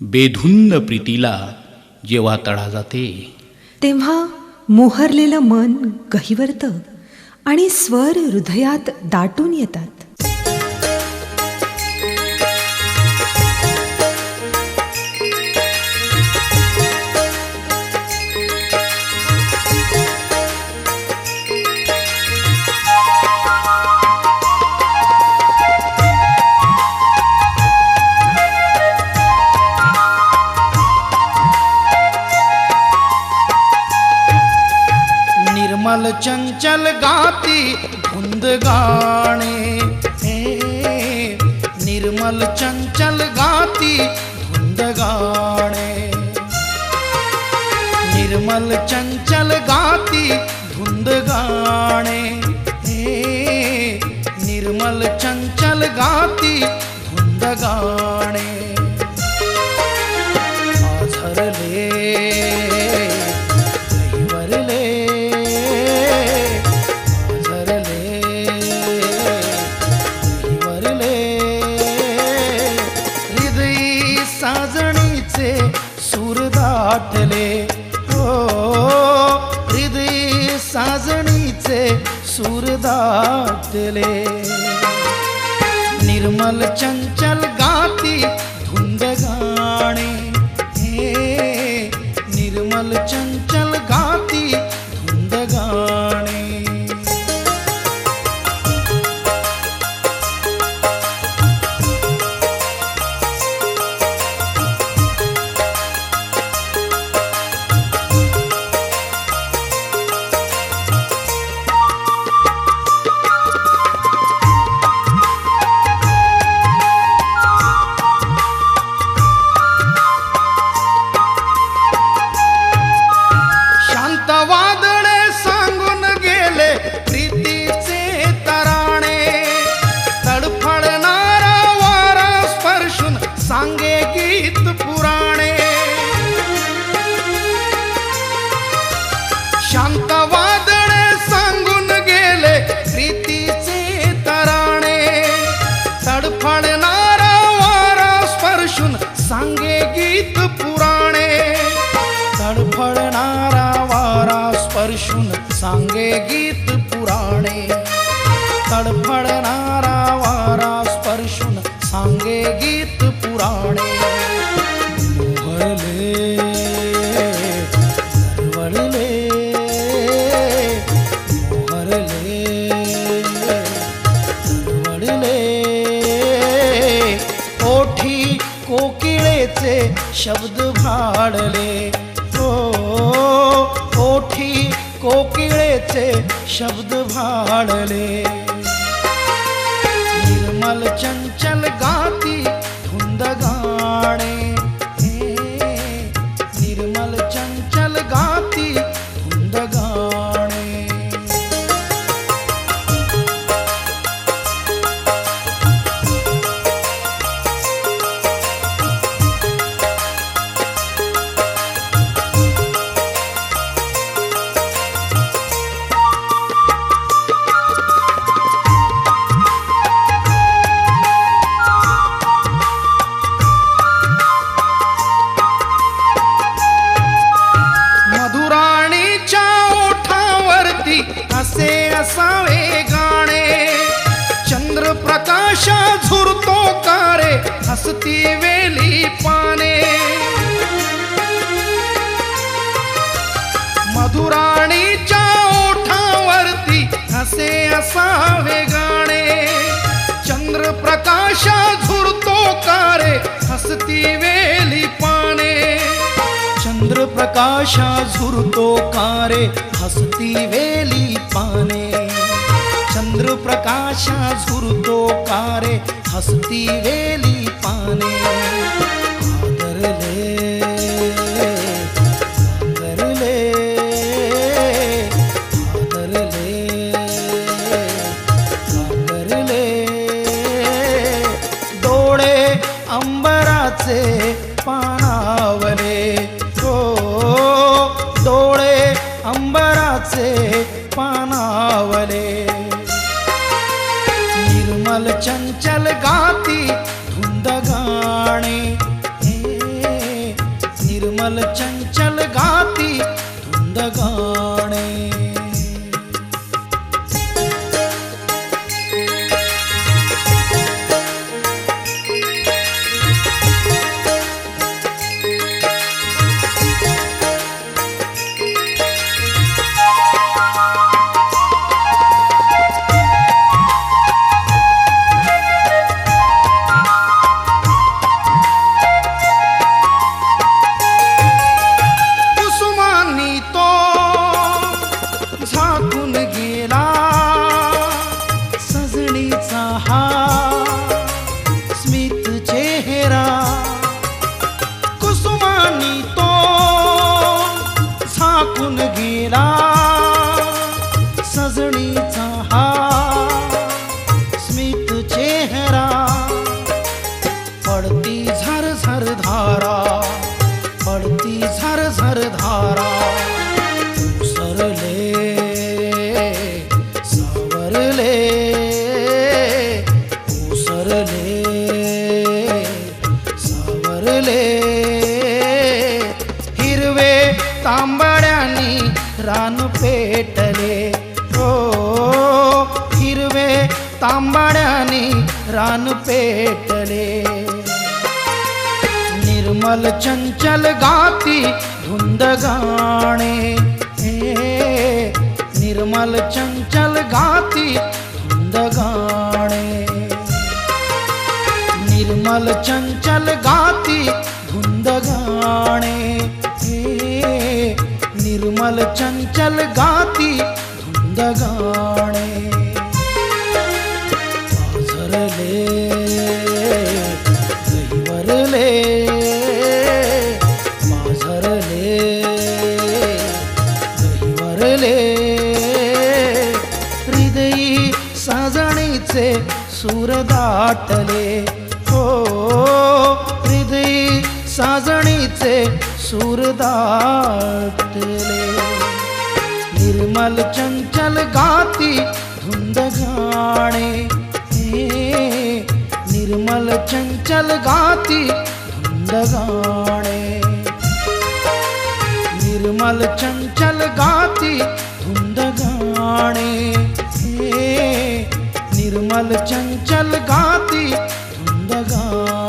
बेधुंद प्रीतीला जेव्हा तळा जाते. तेव्हा मोहरलेलं मन गहिवरतं आणि स्वर हृदयात दाटून येतात. लाल चंचल गाती धुंद गाणे. हे निर्मल चंचल गाती धुंद गाणे. निर्मल चंचल गाती धुंद गाणे. हे निर्मल चंचल गाती धुंद गाणे. वाटले. हो हृदय साजणीचे सूर दाटले. निर्मल चंचल गीत पुराणे। शांत वादळे सांगून गेले प्रीतीचे तराणे। तडफडणारा गरवळले ओठी कोकिळेचे शब्द भाडले. हो ओठी कोकिळेचे शब्द भाडले. तो कारे हसती वेली पाने. मधुराणीच्या ओठावरती हसे असावे गाणे. चंद्रप्रकाश झुरतो कारे हसती वेली पाने. चंद्रप्रकाशा झुरतो कारे हसती वेली पाने. चंद्रप्रकाशा झुरतो कारे हसती वेली पाने. आदरले आदरले आदरले आदरले. डोळे अंबराचे पानावले. हो डोळे अंबराचे पानावले. चंचल चंचल गाती धुंद ए निर्मल चंचल रान पेटले. हो हिरवे तांबड्यानी रान पेटले. निर्मल चंचल गाती धुंद गाणे हे, निर्मल चंचल गाती धुंद गाणे निर्मल चंचल गाती निर्मल चंचल गाती धुंद गाणे पाझरले गहिवरले पाझरले गहिवरले हृदयी साजणीचे सूर दाटले. हो हृदयी साजणीचे सूर दाटले चाल चंचल गाती धुंद गाणे. निर्मल चंचल गाती धुंद गाणे. निर्मल चंचल गाती धुंद गाणे. निर्मल चंचल गाती धुंद गाणे.